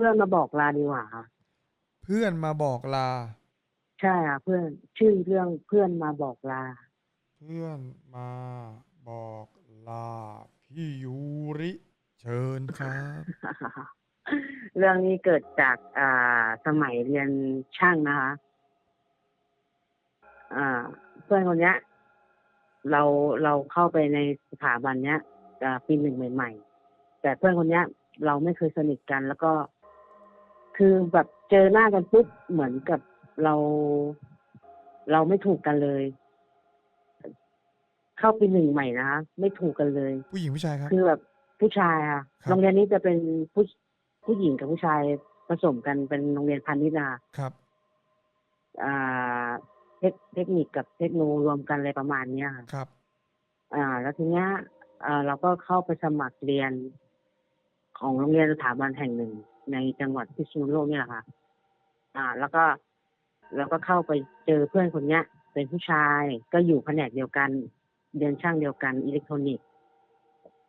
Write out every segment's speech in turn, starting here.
พื่อนมาบอกลาดีกว่าค่ะเพื่อนมาบอกลา ใช่ค่ะเพื่อนชื่อเรื่องเพื่อนมาบอกลา เพื่อนมาบอกลา พี่ยูริ เชิญครับ เรื่องนี้เกิดจากอ่าสมัยเรียนช่างนะคะอ่า เพื่อนคนเนี้ย เราเราเข้าไปในสถาบันเนี้ยอ่าปีหนึ่งใหม่ ๆ แต่เพื่อนคนเนี้ย เราไม่เคยสนิทกันแล้วก็ คือแบบเจอหน้ากันปุ๊บเหมือนกับเรา เราไม่ถูกกันเลย เข้าปีหนึ่งใหม่นะคะไม่ถูกกันเลย ผู้หญิงผู้ชายครับ คือแบบผู้ชายค่ะครับ โรงเรียนนี้จะเป็นผู้ผู้หญิงกับผู้ชายผสมกันเป็นโรงเรียนพาณิชย์นะคะครับ อ่าเทคเทคนิคกับเทคโนรวมกันอะไรประมาณเนี้ยค่ะ ครับ อ่า แล้วทีเนี้ยอ่าเราก็เข้าไปสมัครเรียนของโรงเรียนสถาบันแห่งหนึ่ง ในจังหวัดพิษณุโลกเนี่ยแหละค่ะ อ่า แล้วก็แล้วก็เข้าไปเจอเพื่อนคนเนี้ย เป็นผู้ชายก็อยู่แผนกเดียวกัน เรียนช่างเดียวกันอิเล็กทรอนิกส์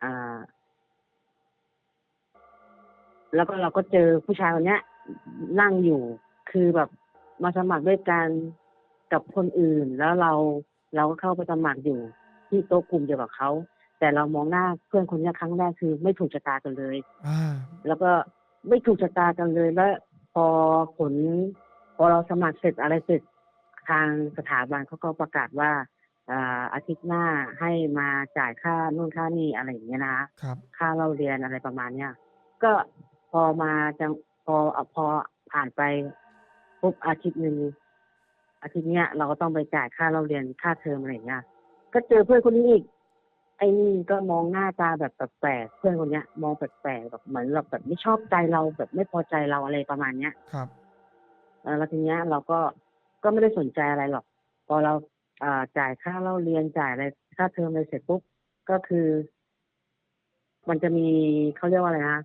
อ่าแล้วก็เราก็เจอผู้ชายคนเนี้ย นั่งอยู่คือแบบมาสมัครด้วยกันกับคนอื่น แล้วเราเราก็เข้าไปสมัครอยู่ที่โต๊ะกลุ่มเดียวกับเขาแต่เรามองหน้าเพื่อนคนเนี้ยครั้งแรกคือไม่ถูกชะตากันเลยอ่าแล้วก็ ไม่ถูกชะตากันเลยแล้วพอผล พอเราสมัครเสร็จอะไรเสร็จทางสถาบันเขาก็ประกาศว่าอ่าอาทิตย์หน้าให้มาจ่ายค่านู่นค่านี่อะไรอย่างเงี้ยนะคะครับค่าเราเรียนอะไรประมาณเนี้ยก็พอมาจังพอเอาพอผ่านไปปุ๊บอาทิตย์หนึ่งอาทิตย์เนี้ยเราก็ต้องไปจ่ายค่าเราเรียนค่าเทอมอะไรอย่างเงี้ยก็เจอเพื่อนคนนี้อีก ไอ้นี่ก็มองหน้าตาแบบแปลกๆเพื่อนคนเนี้ย มองแปลกๆแบบเหมือนแบบแบบไม่ชอบใจเราแบบไม่พอใจเราอะไรประมาณเนี้ยครับเออแล้วทีเนี้ยเราก็ก็ไม่ได้สนใจอะไรหรอก พอเราอ่าจ่ายค่าเล่าเรียนจ่ายอะไรค่าเทอมอะไรเสร็จปุ๊บก็คือ มันจะมีเขาเรียกว่าอะไรนะ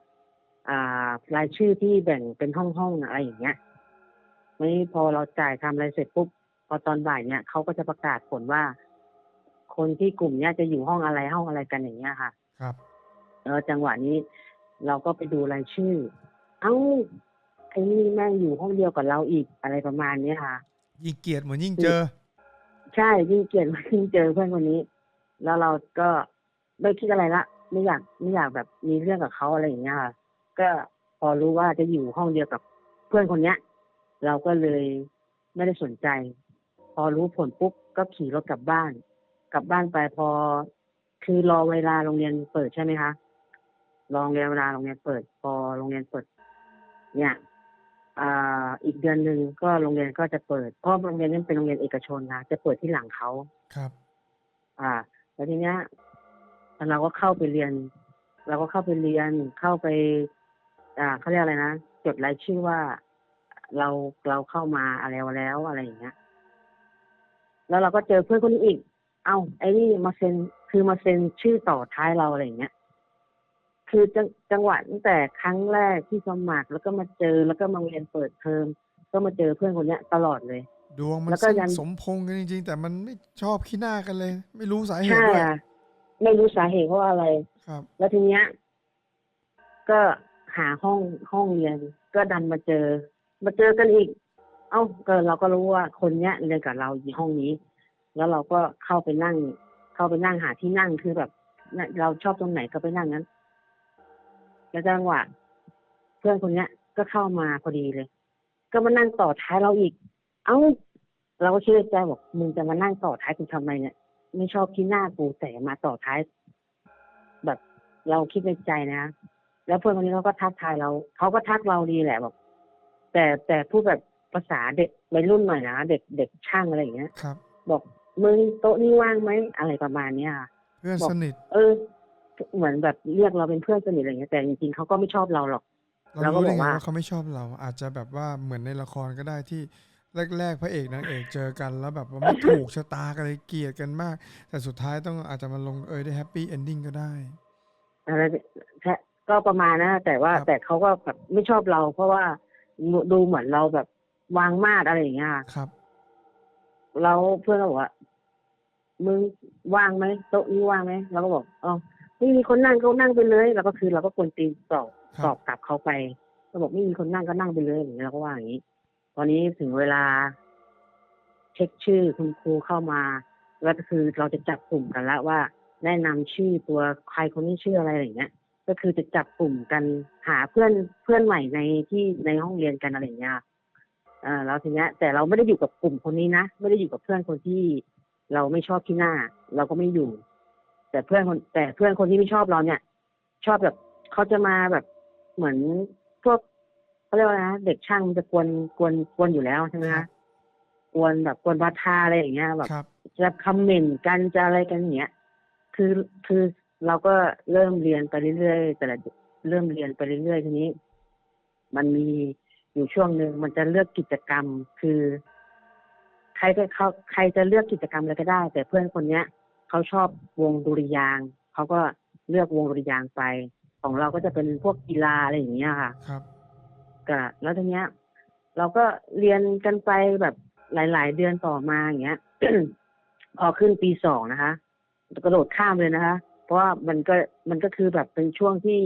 อ่ารายชื่อที่แบ่งเป็นห้องห้องๆอะไรอย่างเงี้ยไม่พอเราจ่ายทำอะไรเสร็จปุ๊บพอตอนบ่ายเนี่ยเขาก็จะประกาศผลว่า คนที่กลุ่มเนี้ยจะอยู่ห้องอะไรห้องอะไรกันอย่างเงี้ยค่ะ ครับ เออจังหวะนี้ เราก็ไปดูรายชื่อ เอ้าไอ้นี่แม่งอยู่ห้องเดียวกับเราอีกอะไรประมาณเนี้ยค่ะ ยิ่งเกลียดเหมือนยิ่งเจอ ใช่ยิ่งเกลียดยิ่งเจอเพื่อนคนนี้ แล้วเราก็ไม่คิดอะไรละไม่อยากไม่อยากแบบมีเรื่องกับเขาอะไรอย่างเงี้ยค่ะ ก็พอรู้ว่าจะอยู่ห้องเดียวกับเพื่อนคนเนี้ย เราก็เลยไม่ได้สนใจ พอรู้ผลปุ๊บก็ขี่รถกลับบ้านก ลับบ้านไปพอ คือรอเวลาโรงเรียนเปิดใช่ไหมคะรอเวลาโรงเรียนเปิด พอโรงเรียนเปิด เนี่ยอ่าอีกเดือนหนึ่งก็โรงเรียนก็จะเปิดเพราะโรงเรียนนั้นเป็นโรงเรียนเอกชนนะจะเปิดที่หลังเขาครับ อ่า แล้วทีเนี้ยเราก็เข้าไปเรียน เราก็เข้าไปเรียนเข้าไป อ่าเขาเรียกอะไรนะจดรายชื่อว่าเราเราเข้ามาอะไรแล้วอะไรอย่างเงี้ย แล้วเราก็เจอเพื่อนคนนี้อีก เอ้าไอ้นี่มาเซ็นคือมาเซ็นชื่อต่อท้ายเราอะไรอย่างเงี้ยคือจังจังหวะตั้งแต่ครั้งแรกที่สมัครแล้วก็มาเจอแล้วก็มาเรียนเปิดเทอมก็มาเจอเพื่อนคนเนี้ยตลอดเลย ดวงมันแล้วก็สิ้นยันสมพงษ์กันจริง ๆ แต่มันไม่ชอบขี้หน้ากันเลย ไม่รู้สาเหตุใช่ด้วยอะไม่รู้สาเหตุเพราะอะไรครับ แล้วทีเนี้ย ก็หาห้องห้องเรียน ก็ดันมาเจอ มาเจอกันอีก เอ้าก็เราก็รู้ว่าคนเนี้ยเรียนกับเราอยู่ห้องนี้ แล้วเราก็เข้าไปนั่ง เข้าไปนั่งหาที่นั่งคือแบบน่ะเราชอบตรงไหนก็ไปนั่งนั้น แล้วจังหวะเพื่อนคนเนี้ย ก็เข้ามาพอดีเลย ก็มานั่งต่อท้ายเราอีก เอ้า เราก็คิดในใจบอกมึงจะมานั่งต่อท้ายกูทำไมเนี่ย ไม่ชอบที่หน้ากูแต่มาต่อท้าย แบบเราคิดในใจนะแล้วเพื่อนคนนี้เขาก็ทักทายเราเขาก็ทักเราดีแหละบอกแต่แต่พูดแบบภาษาเด็กวัยรุ่นหน่อยนะเด็กเด็กช่างอะไรอย่างเงี้ย ครับ บอก มึงโต๊ะนี้ว่างไหมอะไรประมาณเนี้ยค่ะ เพื่อนบอกสนิทเออ เหมือนแบบเรียกเราเป็นเพื่อนสนิทอะไรอย่างเงี้ยแต่จริงๆเขาก็ไม่ชอบเราหรอก เราเราก็รู้ได้บอกไงว่า ว่าเขาไม่ชอบเรา อาจจะแบบว่าเหมือนในละครก็ได้ที่แรกๆพระเอกนางเอกเจอกันแล้วแบบว่าไม่ถูกชะตากันเลยเกลียดกันมาก แต่สุดท้ายต้องอาจจะมาลงเอยได้แฮปปี้เอนดิ้งก็ได้ อะไรแค่ก็ประมาณนะแต่ว่าครับ แต่เขาก็แบบไม่ชอบเรา เพราะว่าดูเหมือนเราแบบวางมาดอะไรอย่างเงี้ยค่ะครับ แล้วเพื่อนก็บอกว่า มึงว่างไหมโต๊ะนี้ว่างไหมเราก็บอกอ๋อไม่มีคนนั่งก็นั่งไปเลยแล้วก็คือเราก็ควรตีนตอบครับ ตอบกลับเขาไปเอก็บอกไม่มีคนนั่งก็นั่งไปเลยอย่างเงี้ยเราก็ว่าอย่างนี้ตอนนี้ถึงเวลา เช็คชื่อคุณครูเข้ามาแล้วก็คือเราจะจับกลุ่มกันแล้วว่า แนะนำชื่อตัวใครคนนี้ชื่ออะไรอย่างเงี้ย ก็คือจะจับกลุ่มกันหาเพื่อนเพื่อนใหม่ในที่ในห้องเรียนกันอะไรอย่างเงี้ยเอ่าแล้วทีเนี้ย แต่เราไม่ได้อยู่กับกลุ่มคนนี้นะไม่ได้อยู่กับเพื่อนคนที่ เราไม่ชอบที่หน้า เราก็ไม่อยู่ แต่เพื่อนคน แต่เพื่อนคนที่ไม่ชอบเราเนี่ย ชอบแบบเขาจะมาแบบเหมือนพวกเขาเรียกว่าไงนะเด็กช่างมันจะกวนกวนกวนอยู่แล้วใช่ไหมครัคะบกวนแบบกวนบาทาอะไรอย่างเงี้ยแบบครับจะคอมเมนต์กันจะอะไรกันอย่างเงี้ยคือคือเราก็เริ่มเรียนไปเรื่อยๆแต่ละเริ่มเรียนไปเรื่อยๆทีนี้ มันมีอยู่ช่วงหนึ่งมันจะเลือกกิจกรรมคือ ใครก็เขาใครจะเลือกกิจกรรมอะไรก็ได้ แต่เพื่อนคนเนี้ยเขาชอบวงดุริยางค์เขาก็เลือกวงดุริยางค์ไป ของเราก็จะเป็นพวกกีฬาอะไรอย่างเงี้ยค่ะ ครับก็แล้วทีเนี้ย เราก็เรียนกันไปแบบหลาย ๆ เดือนต่อมาอย่างเงี้ยพอขึ้นปีสองนะคะ กระโดดข้ามเลยนะคะ เพราะว่ามันก็มันก็คือแบบเป็นช่วงที่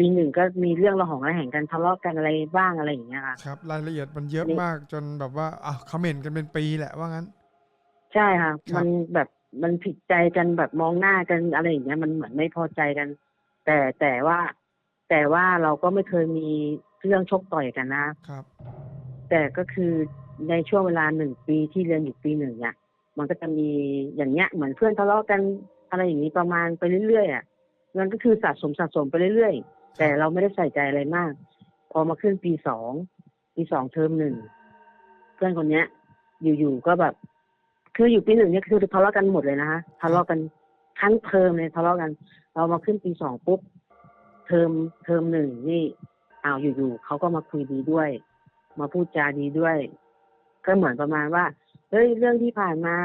ปีหนึ่งก็มีเรื่องระหองระแหงกันทะเลาะกันอะไรบ้างอะไรอย่างเงี้ยค่ะครับ รายละเอียดมันเยอะนี่มากจนแบบว่าอะคอมเมนต์กันเป็นปีแหละว่างั้น ใช่ค่ะครับมันแบบมันผิดใจกันแบบมองหน้ากันอะไรอย่างเงี้ยมันเหมือนไม่พอใจกัน แต่แต่ว่า แต่ว่าเราก็ไม่เคยมีเรื่องชกต่อยกันนะครับ แต่ก็คือในช่วงเวลาหนึ่งปีที่เรียนอยู่ปีหนึ่งเนี่ยมันก็จะมีอย่างเงี้ยเหมือนเพื่อนทะเลาะกันอะไรอย่างนี้ประมาณไปเรื่อยๆอะมันก็คือสะสมสะสมไปเรื่อยๆ แต่เราไม่ได้ใส่ใจอะไรมาก พอมาขึ้นปีสองปีสองเทอมหนึ่งเพื่อนคนเนี้ย อยู่ๆก็แบบ คืออยู่ปีหนึ่งเนี่ยคือทะเลาะกันหมดเลยนะคะทะเลาะกันทั้งเทอมเลยทะเลาะกัน เรามาขึ้นปีสองปุ๊บเทอมเทอมหนึ่งนี่อ้าวอยู่ๆเขาก็มาคุยดีด้วย มาพูดจาดีด้วย ก็เหมือนประมาณว่าเฮ้ยเรื่องที่ผ่านมา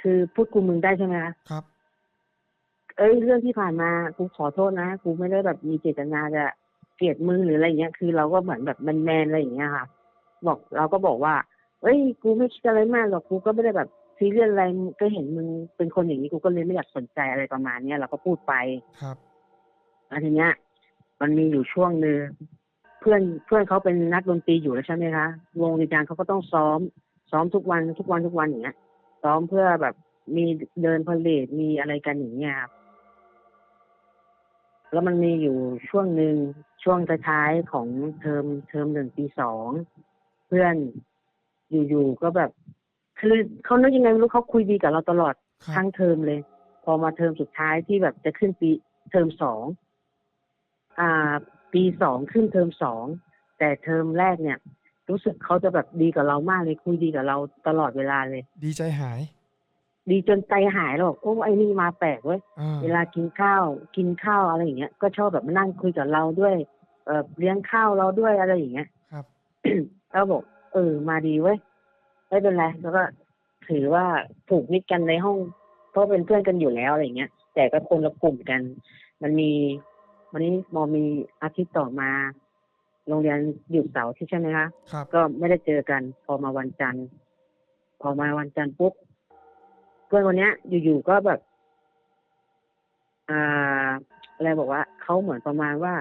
คือพูดกูมึงได้ใช่ไหมคะครับ เอ้ยเรื่องที่ผ่านมากูขอโทษนะกูไม่ได้แบบมีเจตนาจะเกลียดมึงหรืออะไรอย่างเงี้ย คือเราก็เหมือนแบบแมนๆอะไรอย่างเงี้ยค่ะ บอกเราก็บอกว่า เอ้ย กูไม่คิดอะไรมากหรอกกูก็ไม่ได้แบบซีเรียสอะไรก็เห็นมึงเป็นคนอย่างนี้กูก็เลยไม่อยากสนใจอะไรประมาณเนี้ยเราก็พูดไปครับแล้วทีเนี้ย มันมีอยู่ช่วงหนึ่งเพื่อนเพื่อนเขาเป็นนักดนตรีอยู่แล้วใช่ไหมคะวงดนตรีเขาก็ต้องซ้อม ซ้อมทุกวันทุกวันทุกวันอย่างเงี้ย ซ้อมเพื่อแบบมีเดินพาเลทมีอะไรกันอย่างเงี้ยครับ แล้วมันมีอยู่ช่วงหนึ่งช่วงท้ายๆของเทอมเทอมหนึ่งปีสองเพื่อนอยู่ๆก็แบบ คือเขานึกยังไงไม่รู้เขาคุยดีกับเราตลอดครับทั้งเทอมเลย พอมาเทอมสุดท้ายที่แบบจะขึ้นปีเทอมสองอ่า ปีสองขึ้นเทอมสองแต่เทอมแรกเนี่ย รู้สึกเขาจะแบบดีกับเรามากเลยคุยดีกับเราตลอดเวลาเลย ดีใจหาย ดีจนใจหายแล้วบอกโอ้ไอ้นี่มาแปลกเว้ยอ่า เวลากินข้าว กินข้าวอะไรอย่างเงี้ยก็ชอบแบบมานั่งคุยกับเราด้วยเออเลี้ยงข้าวเราด้วยอะไรอย่างเงี้ย ครับ แล้วบอก เออ มาดีเว้ยไม่เป็นไรแล้วก็ถือว่าผูกมิตรกันในห้อง เพราะเป็นเพื่อนกันอยู่แล้วอะไรอย่างเงี้ย แต่ก็คนละกลุ่มกัน มันมี วันนี้มอมีอาทิตย์ต่อมา โรงเรียนหยุดเสาร์อาที่ใช่ไหมคะ ครับ ก็ไม่ได้เจอกัน พอมาวันจันทร์ พอมาวันจันทร์ปุ๊บเพื่อนคนเนี้ย อยู่ๆก็แบบ อ่าอะไรบอกว่าเขาเหมือนประมาณว่า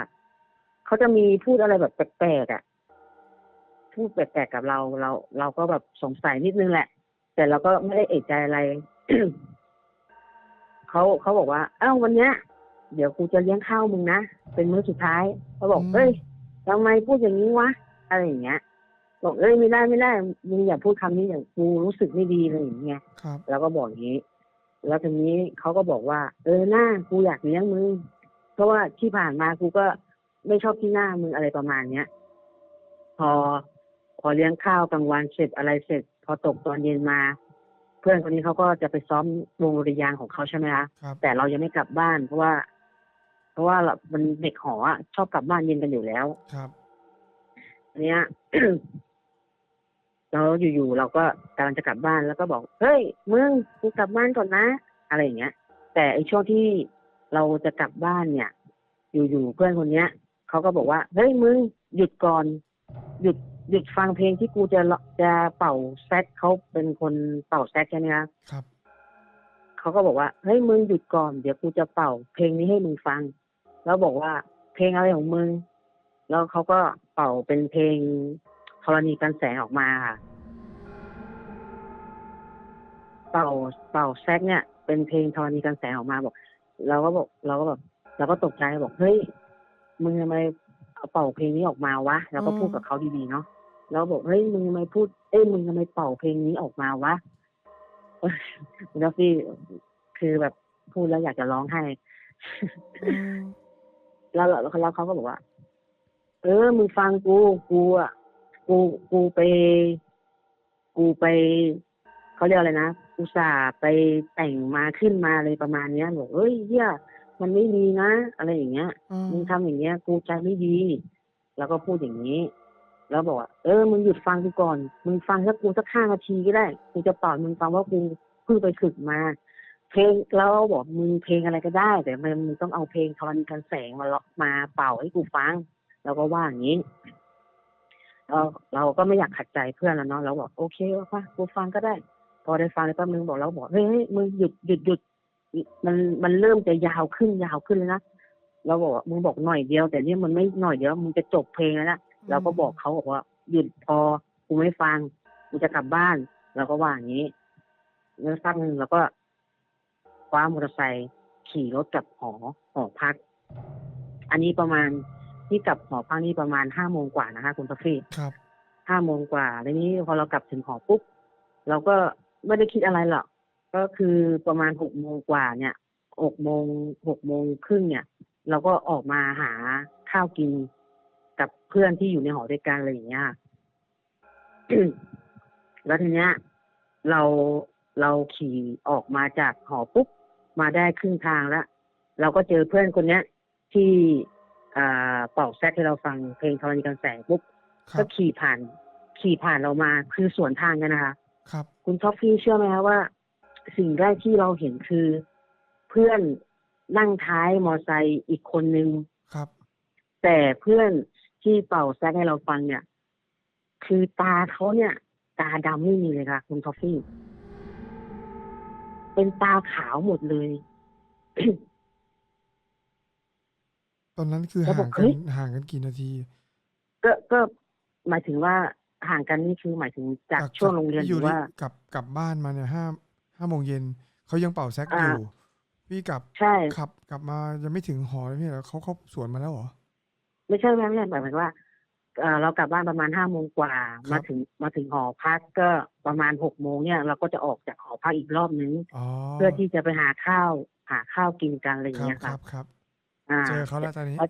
เขาจะมีพูดอะไรแบบแปลกๆอะพูดแปลกๆกับเราเรา เราก็แบบสงสัยนิดนึงแหละ แต่เราก็ไม่ได้เอกใจอะไรเขาเขาบอกว่า เอ้าวันเนี้ย เดี๋ยวกูจะเลี้ยงข้าวมึงนะเป็นมื้อสุดท้ายเขาบอกอืมเอ้ยทำไมพูดอย่างนี้วะอะไรอย่างเงี้ย บอกเอ้ยไม่ได้ไม่ได้มึงอย่าพูดคำนี้อย่างกูรู้สึกไม่ดีเลยอย่างเงี้ยครับแล้วก็บอกอย่างนี้ แล้วทีนี้เขาก็บอกว่า เออหน้ากูอยากเลี้ยงมึงเพราะว่าที่ผ่านมากูก็ไม่ชอบที่หน้ามึงอะไรประมาณเนี้ย พอพอเลี้ยงข้าวกลางวันเสร็จอะไรเสร็จ พอตกตอนเย็นมา เพื่อนคนนี้เขาก็จะไปซ้อมวงดุริยางค์ของเขาใช่ไหมคะครับแต่เรายังไม่กลับบ้านเพราะว่า เพราะว่าเรามันเด็กหออะชอบกลับบ้านเย็นกันอยู่แล้วครับอันเนี้ย แล้วอยู่ๆเราก็กำลังจะกลับบ้านแล้วก็บอกเฮ้ยมึงกูกลับบ้านก่อนนะ อะไรอย่างเงี้ย แต่ไอช่วงที่เราจะกลับบ้านเนี่ย อยู่ๆเพื่อนคนเนี้ยเขาก็บอกว่าเฮ้ยมึงหยุดก่อนหยุดหยุดฟังเพลงที่กูจะจะเป่าแซกเขาเป็นคนเป่าแซกใช่ไหมคะครับเขาก็บอกว่าเฮ้ยมึงหยุดก่อนเดี๋ยวกูจะเป่า เพลงนี้ให้มึงฟัง แล้วบอกว่าเพลงอะไรของมึง แล้วเขาก็เป่าเป็นเพลง ธรณีกันแสงออกมาค่ะเป่าเป่าแซกเนี่ย เป็นเพลงธรณีกันแสงออกมาบอกเราก็บอกเราก็แบบเราก็ตกใจบอกเฮ้ยมึงทำไมเอาเป่าเพลงนี้ออกมาวะเราก็พูดกับเขาดีๆเนาะแล้วบอกเฮ้ยมึงทำไมพูดเอ้ยมึงทำไมเป่าเพลงนี้ออกมาวะแล้วพี่คือแบบพูดแล้วอยากจะร้องไห้อืมแล้วแล้วแล้วเขาก็บอกว่า เออมึงฟังกูกูอะ กูกูไป กูไปเขาเรียกอะไรนะอุตส่าห์ไปแต่งมาขึ้นมาเลยประมาณเนี้ยบอกเอ้ยเฮียมันไม่ดีนะ อะไรอย่างเงี้ยอืมมึงทำอย่างเงี้ย กูใจไม่ดี แล้วก็พูดอย่างนี้ แล้วบอกว่าเออมึงหยุดฟังกูก่อนมึงฟังสักกูสักห้านาทีก็ได้กูจะเป่ามึงฟังว่ากูเพิ่งไปฝึกมาเพลงแล้วบอกมึงเพลงอะไรก็ได้ แต่มันมึงต้องเอาเพลงธรณีกันแสงมาเลาะมาเป่าให้กูฟังเราก็ว่าอย่างนี้ เราเราก็ไม่อยากขัดใจเพื่อนแล้วเนาะเราบอกโอเคว่ากูฟังก็ได้ พอได้ฟังแล้วแป๊บนึงบอกเราบอกเฮ้ยมึงหยุดหยุดหยุดมันมันเริ่มจะยาวขึ้นยาวขึ้นเลยนะเราบอกมึงบอกหน่อยเดียว แต่นี่มันไม่หน่อยเดียวมึงจะจบเพลงแล้วนะเราก็บอกเขาบอกว่าหยุดพอกูไม่ฟังกูจะกลับบ้านเราก็ว่าอย่างนี้แล้วสักหนึ่งเราก็คว้ามอเตอร์ไซค์ขี่รถกลับหอหอพัก อันนี้ประมาณ ที่กลับหอพักนี่ประมาณห้าโมงกว่านะคะคุณพัฟฟี่ครับห้าโมงกว่าแล้วนี้พอเรากลับถึงหอปุ๊บเราก็ไม่ได้คิดอะไรหรอกก็คือประมาณหกโมงกว่าเนี่ยหกโมงหกโมงครึ่งเนี่ย เราก็ออกมาหาข้าวกินกับเพื่อนที่อยู่ในหอด้วยกันอะไรอย่างเงี้ยแล้วทีเนี้ย เราเราขี่ออกมาจากหอปุ๊บมาได้ครึ่งทางแล้วเราก็เจอเพื่อนคนเนี้ย ที่อ่า เป่าแซกให้เราฟังเพลงธรณีกันแสงปุ๊บครัก็บขี่ผ่าน ขี่ผ่านเรามาคือสวนทางกันนะคะครับ คุณท็อฟฟี่เชื่อไหมคะว่า สิ่งแรกที่เราเห็นคือ เพื่อนนั่งท้ายมอไซค์อีกคนนึงครับ แต่เพื่อนที่เป่าแซกให้เราฟังเนี่ย คือตาเขาเนี่ย ตาดำไม่มีเลยค่ะ คุณท็อฟฟี่ เป็นตาขาวหมดเลย ตอนนั้นคือแล้วบห่าอกงเฮ้กันย ห่างกันกี่นาที ก็ก็หมายถึงว่าห่างกันนี่คือหมายถึงจากช่วงโรงเรียนที่หอรืยู่อว่าที่กลับกลับบ้านมาเนี่ยห้าห้าโมงเย็นเขายังเป่าแซกออ่า ยู่ พี่กลับใช่ ขับกลับมายังไม่ถึงหอเลยพี่เหรอเขาเขาสวนมาแล้วเหรอ ไม่ใช่ไม่ใช่หมายถึงว่าเอ่อเรากลับบ้านประมาณห้าโมงกว่า ครับมาถึงมาถึงหอพักก็ประมาณหกโมงเนี่ย เราก็จะออกจากหอพักอีกรอบนึง อ๋อเพื่อที่จะไปหาข้าว หาข้าวกินกันอะไรอคย่างรับเงี้ยคค่ะ รับครับ อ่าเจอเขาแล้วตอนนี้แล้ว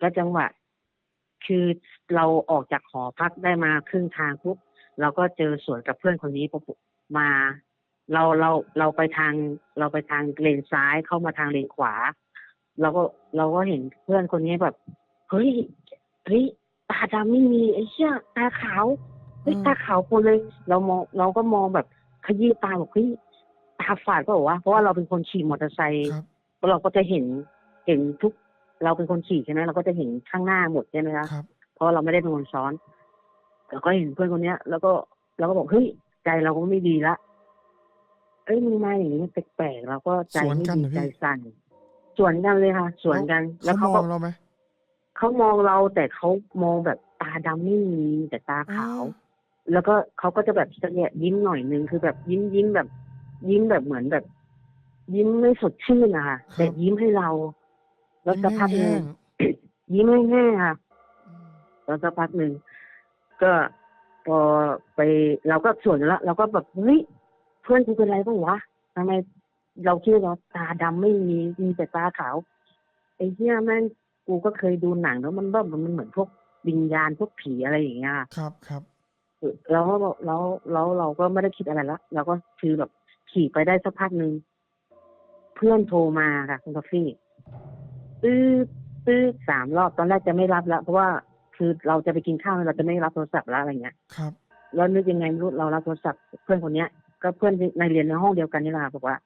แล้วจังหวะ คือเราออกจากหอพักได้มาครึ่งทางปุ๊บเราก็เจอสวนกับเพื่อนคนนี้ปุ๊บมา เราเราเราไปทางเราไปทางเลนซ้ายเข้ามาทางเลนขวา เราก็เราก็เห็นเพื่อนคนนี้แบบเฮ้ยเฮ้ยตาดำไม่มีไอ้เชี่ยตาขาวเฮ้ยอืมตาขาวคนเลย เรามองเราก็มองแบบขยี้ตาบอกเฮ้ยตาฝาดก็บอกว่าเพราะว่าเราเป็นคนขี่มอเตอร์ไซค์ครับเราก็จะเห็น เห็นทุก เราเป็นคนขี่ใช่ไหมเราก็จะเห็นข้างหน้าหมดใช่ไหมคะครับเพราะเราไม่ได้เป็นคนซ้อนเราก็เห็นเพื่อนคนเนี้ย แล้วก็เราก็บอกเฮ้ยใจเราก็ไม่ดีละเอ้ยมึงมาอย่างนี้มันแปลกๆเราก็ใจสวนไม่กันดีเหรอพี่ ใจสั่นสวนกันเลยค่ะสวนกัน แล้วเขาเขามก็องเราไหมเขามองเราแต่เขามองแบบตาดำไม่มีแต่ตาขาวอ๋อแล้วก็เขาก็จะแบบเสยะยิ้มหน่อยนึงคือแบบยิ้มยิ้มแบบ ยิ้มแบบเหมือนแบบ ยิ้มไม่สดชื่นอะค่ะแต่ยิ้มให้เรา แล้วสักพักหนึ่งยิ้มแห้งๆค่ะอืมแล้วสักพักหนึ่งก็พอไปเราก็ส่วนแล้วเราก็แบบเฮ้ยเพื่อนกูเป็นไรบ้างวะทำไมเราคิดว่าตาดำไม่มีมีแต่ตาขาวไอ้เหี้ยแม่งกูก็เคยดูหนังแล้วมันแบบมันเหมือนพวกวิญญาณพวกผีอะไรอย่างเงี้ยครับครับแล้วก็บอกแล้วแล้วเราก็ไม่ได้คิดอะไรละเราก็คือแบบขี่ไปได้สักพักหนึ่งเพื่อนโทรมาค่ะคุณกาแฟ ตื้อตื้อสามรอบตอนแรกจะไม่รับแล้วเพราะว่าคือเราจะไปกินข้าวเราจะไม่รับโทรศัพท์แล้วอะไรเงี้ยครับ แล้วนึกยังไงไม่รู้เรารับโทรศัพท์เพื่อนคนเนี้ย ก็เพื่อนในเรียนในห้องเดียวกันนี่แหละค่ะบอกว่า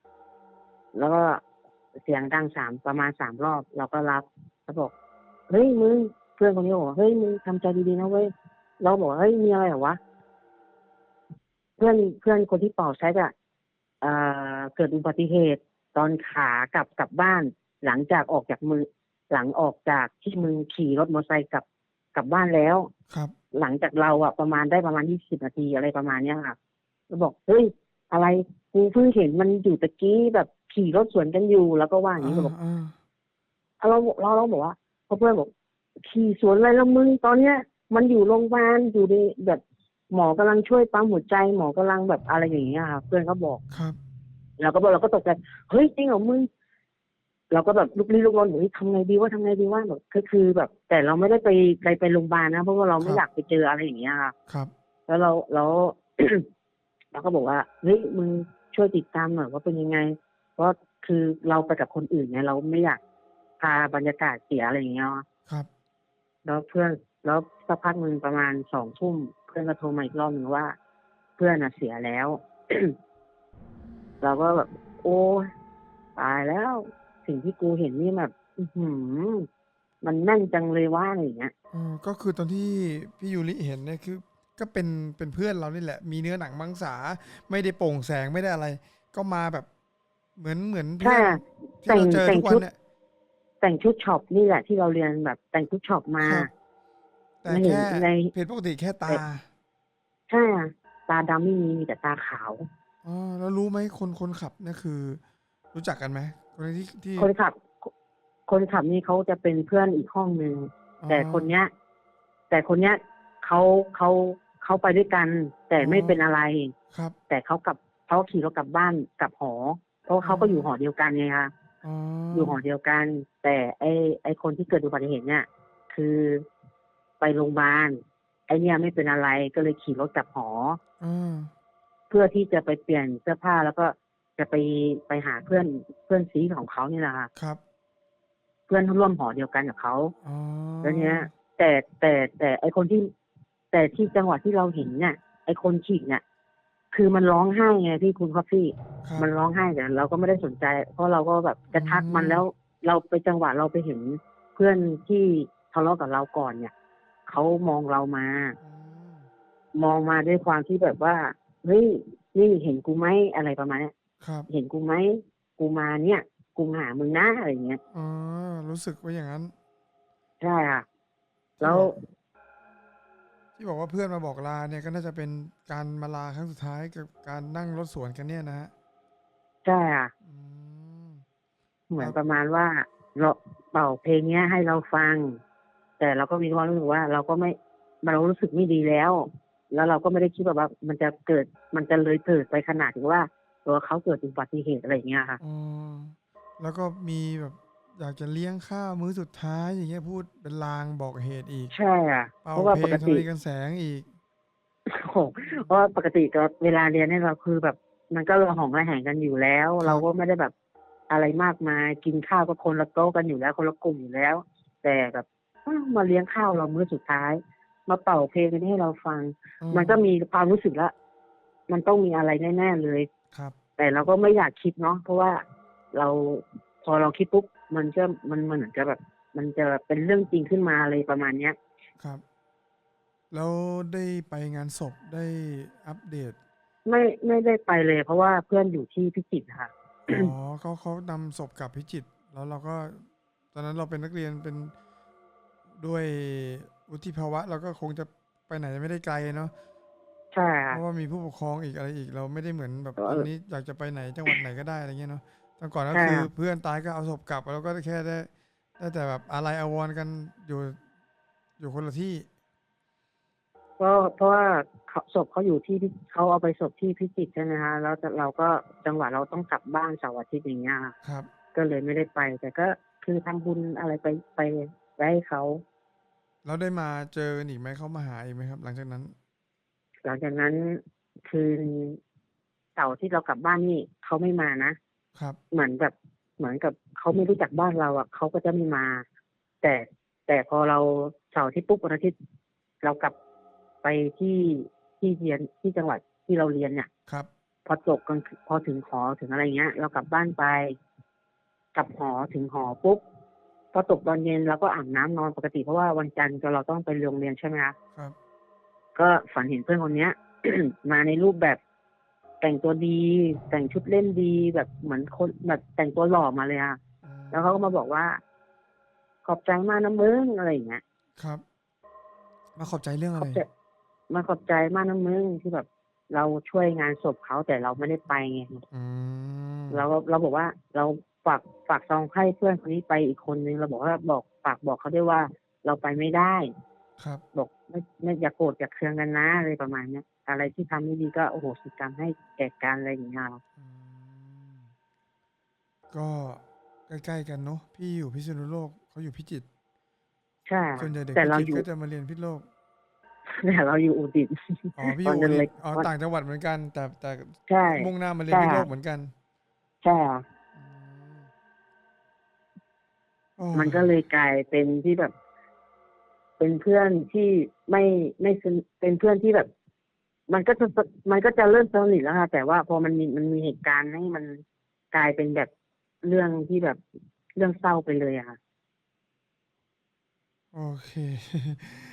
แล้วก็เสียงดังสามประมาณสามรอบ เราก็รับแล้วบอกเฮ้ยมึงเพื่อนคนนี้บอกว่าเฮ้ยมึงทำใจดีๆนะเว้ยเราบอกว่าเฮ้ยมีอะไรเหรอวะเพื่อนเพื่อนคนที่เป่าแซกอะเอ่อเกิดอุบัติเหตุตอนขากลับกลับบ้าน หลังจากออกจากมือ หลังออกจากที่มึงขี่รถมอเตอร์ไซค์กลับกลับบ้านแล้ว ครับ หลังจากเราอะประมาณได้ประมาณยี่สิบนาทีอะไรประมาณเนี้ยค่ะแล้วบอกเฮ้ยอะไรกูเพิ่งเห็นมันอยู่ตะกี้แบบขี่รถสวนกันอยู่แล้วก็ว่าอย่างนี้เราบอกอ่าเราเราเราบอกว่าเพราะเพื่อนบอกขี่สวนอะไรแล้วมึงตอนเนี้ย มันอยู่โรงพยาบาลอยู่ในแบบหมอกำลังช่วยปั๊มหัวใจหมอกำลังแบบอะไรอย่างเงี้ยค่ะเพื่อนเขาบอกครับเราก็บอกเราก็ตกใจเฮ้ยจริงเหรอมึง เราก็แบบลุกลี้ลุกลนบอกเฮ้ยทำไงดีว่าทำไงดีว่าแบบก็คือแบบ แต่เราไม่ได้ไปไปไปโรงพยาบาลนะเพราะว่าเราไม่อยากไปเจออะไรอย่างเงี้ยค่ะครับ แล้วเราแล้วเราก็บอกว่าเฮ้ยมึงช่วยติดตามหน่อยว่าเป็นยังไง เพราะคือเราไปกับคนอื่นไงเราไม่อยากพาบรรยากาศเสียอะไรอย่างเงี้ยครับ แล้วเพื่อนแล้วสักพักหนึ่งประมาณสองทุ่มเพื่อนก็โทรมาอีกรอบหนึ่งว่า เพื่อนอะเสียแล้ว เราก็แบบ โอ้ยตายแล้ว สิ่งที่กูเห็นนี่แบบ อื้อหือ มันแน่นจังเลยว่าอะไรอย่างเงี้ยเออก็คือตอนที่พี่ยูริเห็นเนี่ยคือ ก็เป็นเป็นเพื่อนเรานี่แหละ มีเนื้อหนังมังสาไม่ได้โปร่งแสงไม่ได้อะไร ก็มาแบบ เหมือนเหมือนเพื่อนค่ะที่เราเจอแต่งทุกวัชุนดเนี่ย แต่งชุดช็อปนี่แหละที่เราเรียนแบบแต่งชุดช็อปมา ครับ แต่ไม่เห็นแค่ใน ผิดปกติแค่ตาใช่อะตาดำไม่มีมีแต่ตาขาว อ๋อแล้วรู้ไหมคนคนขับเนี่ยคือ รู้จักกันไหม คนที่ที่คนขับ คนขับนี่เขาจะเป็นเพื่อนอีกห้องหนึ่งอ๋อแต่คนเนี้ย แต่คนเนี้ยเขาเขาเขาไปด้วยกัน แต่ไม่อ๋อเป็นอะไรครับ แต่เขากลับเขาขี่รถกลับบ้านกลับหอ เพราะว่าเขาก็อ๋อออยู่หอเดียวกันไงคะอ๋อออยู่หอเดียวกัน แต่ไอไอคนที่เกิดอุบัติเหตุเนี่ย คือไปโรงพยาบาลไอเนี่ยไม่เป็นอะไรก็เลยขี่รถกลับหออ่าเพื่อที่จะไปเปลี่ยนเสื้อผ้าแล้วก็ จะไปไปหาเพื่อนเพื่อนซีของเขานี่แหละค่ะครับ เพื่อนร่วมหอเดียวกันกับเขาอ๋อแล้วเนี้ย แต่แต่แต่ไอคนที่ แต่ที่จังหวะที่เราเห็นเนี่ยไอคนขี่เนี่ยคือมันร้องไห้ไงพี่คุณคอฟฟี่ครับมันร้องไห้แต่เราก็ไม่ได้สนใจ เพราะเราก็แบบจะทักมันอืมแล้ว เราไปจังหวะเราไปเห็นเพื่อนที่ทะเลาะกับเราก่อนเนี่ยเขามองเรามาอืมมองมาด้วยความที่แบบว่าเฮ้ยนี่เห็นกูไหมอะไรประมาณเนี้ย ครับเห็นกูไหมกูมาเนี่ย กูมาหามึงนะอะไรอย่างเงี้ยอ๋อรู้สึกว่าอย่างนั้น ใช่ค่ะแล้วที่บอกว่าเพื่อนมาบอกลาเนี่ยก็น่าจะเป็นการมาลาครั้งสุดท้ายกับการนั่งรถสวนกันเนี่ยนะฮะใช่ค่ะอืมเหมือนครับประมาณว่าเราเป่าเพลงเนี้ยให้เราฟัง แต่เราก็มีความรู้สึกว่า เราก็ไม่เรารู้สึกไม่ดีแล้ว แล้วเราก็ไม่ได้คิดแบบว่า มันจะเกิดมันจะเลยเถิดไปขนาดที่ว่า ตัวเขาเกิดอุบัติเหตุอะไรอย่างเงี้ยค่ะอ๋อแล้วก็มีแบบอยากจะเลี้ยงข้าวมื้อสุดท้ายอย่างเงี้ยพูดเป็นลางบอกเหตุอีก ใช่อะเป่าเพราะว่าเพลปงกธรติณีกันแสงอีกโอ้โหเพราะว่าปกติก็เวลาเรียนเนี่ยเราคือแบบ มันก็ระหองระแหงกันอยู่แล้วครับเราก็ไม่ได้แบบอะไรมากมายกินข้าวก็คนละโต๊ะกันอยู่แล้ว คนละกลุ่มอยู่แล้ว แต่แบบอ้าวมาเลี้ยงข้าวเรามื้อสุดท้าย มาเป่าเพลงกันให้เราฟังอืมันก็มีความรู้สึกละมันต้องมีอะไรแน่ๆเลย ครับ แต่เราก็ไม่อยากคิดเนาะเพราะว่าเราพอเราคิดปุ๊บมันก็มันมันเหมือนจะแบบ มันจะเป็นเรื่องจริงขึ้นมาเลยประมาณเนี้ยครับ แล้วได้ไปงานศพได้อัปเดต ไม่ไม่ได้ไปเลย เพราะว่าเพื่อนอยู่ที่พิจิตรค่ะอ๋อเขาเขานำศพกลับพิจิตรแล้วเราก็ ตอนนั้นเราเป็นนักเรียนเป็นด้วยวุฒิภาวะ เราก็คงจะไปไหนไม่ได้ไกลเนาะ ใช่เพค่ะราะว่ามีผู้ปกครองอีกอะไรอีกเราไม่ได้เหมือนแบบเออตอนนี้อยากจะไปไหนจังหวัดไหนก็ได้อะไรเงี้ยเนาะตอนก่อนก็ใช่คือครับ เพื่อนตายก็เอาศพกลับแล้วก็แค่ได้ได้แต่แบบอะไรอาวรณ์กันอยู่อยู่คนละที่ก็เพราะว่าเขาศพเขาอยู่ที่พิเขาเอาไปศพที่พิจิตรใช่ไหมคะแล้วแต่เราก็จังหวะเราต้องกลับบ้านเสาร์อาทิตย์อย่างเงี้ยค่ะครับ ก็เลยไม่ได้ไป แต่ก็คือทำบุญอะไรไปไปไปให้เขา แล้วได้มาเจอกันอีกไหมเขามาหาอีกไหมครับ หลังจากนั้น หลังจากนั้นคือเสาร์ที่เรากลับบ้านนี่เขาไม่มานะครับ เหมือนกับเหมือนกับเขาไม่รู้จักบ้านเราอะเขาก็จะไม่มา แต่แต่พอเราเสาร์อาที่ปุ๊บวันอาทิตย์เรากลับไปที่ที่เรียนที่จังหวัดที่เราเรียนเนี่ยครับ พอจบกันพอถึงหอถึงอะไรเงี้ย เรากลับบ้านไปกลับหอถึงหอปุ๊บพอตกตอนเย็นเราก็อาบน้ำนอนปกติเพราะว่าวันจันทร์เราต้องไปโรงเรียนใช่ไหมคะครับ ก็ฝันเห็นเพื่อนคนเนี้ย มาในรูปแบบแต่งตัวดี แต่งชุดเล่นดีแบบเหมือนคนแบบแต่งตัวหล่อมาเลยอะอืมแล้วเขาก็มาบอกว่า ขอบใจมากนะมึงอะไรอย่างเงี้ยครับ มาขอบใจเรื่องขอะอบไรใจมาขอบใจมากนะมึงที่แบบ เราช่วยงานศพเขาแต่เราไม่ได้ไปไงอืมเราก็เราบอกว่าเราฝากฝากซองให้เพื่อนคนนี้ไปอีกคนนึงเราบอกว่าบอกฝากบอกเขาด้วยว่าเราไปไม่ได้ ครับบอกไม่ไม่อย่าโกรธอย่าเคืองกันนะอะไรประมาณเนี้ยอะไรที่ทำไม่ดีก็โอ้โหสิกรรมให้แก่กันอะไรอย่างเงี้ยครับอืมก็ใกล้ๆกันเนาะพี่อยู่พิษณุโลกเขาอยู่พิจิตรใช่ครัส่บวนใหญ่เด็กแต่พิเราจิตอยู่รก็จะมาเรียนพิษณุโลกแต่เราอยู่อุดิตอ๋อพี่อตอนยู่เด็อุกดิตอ๋อตอนต่างจังหวัดเหมือนกัน แต่แต่ใช่มุ่งหน้ามาเรียนใช่พิษณุโลครักบเหมือนกันใช่ครับอืมโอ้มันก็เลยกลายเป็นที่แบบ เป็นเพื่อนที่ไม่ไม่เป็นเพื่อนที่แบบ มันก็จะมันก็จะเริ่มสนิทแล้วค่ะแต่ว่าพอมันมีมันมีเหตุการณ์ให้มันกลายเป็นแบบเรื่องที่แบบเรื่องเศร้าไปเลยอะค่ะโอเค